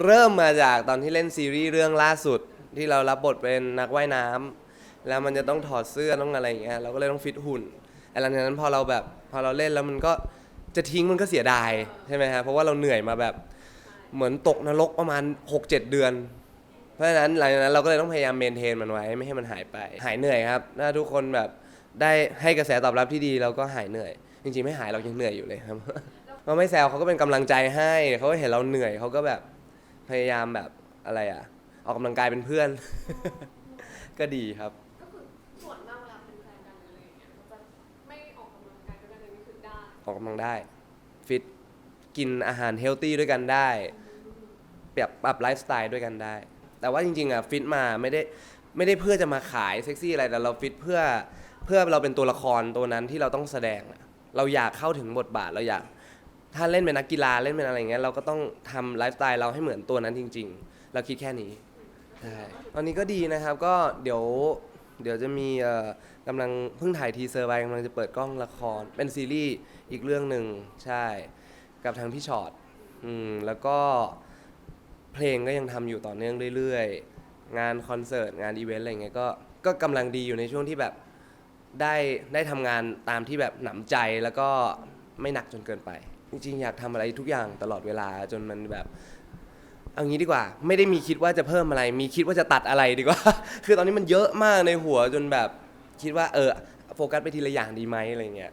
เริ่มมาจากตอนที่เล่นซีรีส์เรื่องล่าสุด ที่เรารับบทเป็นนักว่ายน้ำแล้วมันจะต้องถอดเสื้อต้องอะไรอย่างเงี้ยเราก็เลยต้องฟิตหุ่นแต่หลังจากนั้นพอเราแบบพอเราเล่นแล้วมันก็จะทิ้งมันก็เสียดายใช่ไหมฮะเพราะว่าเราเหนื่อยมาแบบเหมือนตกนรกประมาณ 6-7 เดือน เพราะฉะนั้นหลังจากนั้นเราก็เลยต้องพยายามเมนเทนมันไว้ไม่ให้มันหายไป หายเหนื่อยครับถ้าทุกคนแบบได้ให้กระแสตอบรับที่ดีเราก็หายเหนื่อย จริงๆไม่หายเรายังเหนื่อยอยู่เลยครับ เราไม่แซวเขาก็เป็นกำลังใจให้เขาก็เห็นเราเหนื่อยเขาก็แบบ พยายามแบบอะไรอะ ออกกำลังกายเป็นเพื่อน ก็ดีครับ ก็คือส่วนมากเวลาเป็นแฟนกันอะไรอย่างเงี้ยมันจะไม่ออกกำลังกายด้วยกันเลยนี่คือได้ออกกำลังได้ฟิตกินอาหารเฮลตี้ด้วยกันได้ปรับปรับไลฟ์สไตล์ด้วยกันได้ แต่ว่าจริงๆอะฟิตมาไม่ได้ไม่ได้เพื่อจะมาขายเซ็กซี่อะไรแต่เราฟิตเพื่อเพื่อเราเป็นตัวละครตัวนั้นที่เราต้องแสดงอะเราอยากเข้าถึงบทบาทเราอยาก ถ้าเล่นเป็นนักกีฬาเล่นเป็นอะไรอย่างเงี้ยเราก็ต้องทำไลฟ์สไตล์เราให้เหมือนตัวนั้นจริง ๆ เราคิดแค่นี้ใช่ตอนนี้ก็ดีนะครับก็เดี๋ยวเดี๋ยวจะมีเอ่อกำลังเพิ่งถ่ายทีเซอร์ไปกำลังจะเปิดกล้องละคร เป็นซีรีส์อีกเรื่องหนึ่งใช่ กับทางพี่ชอตอืมแล้วก็เพลงก็ยังทำอยู่ต่อเนื่องเรื่อยๆ งานคอนเสิร์ตงานอีเวนต์อะไรเงี้ยก็ก็กำลังดีอยู่ในช่วงที่แบบได้ได้ทำงานตามที่แบบหนำใจแล้วก็ไม่หนักจนเกินไป จริงๆอยากทำอะไรทุกอย่างตลอดเวลาจนมันแบบเอางี้ดีกว่า ไม่ได้มีคิดว่าจะเพิ่มอะไร มีคิดว่าจะตัดอะไรดีกว่า คือตอนนี้มันเยอะมากในหัวจนแบบคิดว่าเออโฟกัสไปทีละอย่างดีไหมอะไรเงี้ย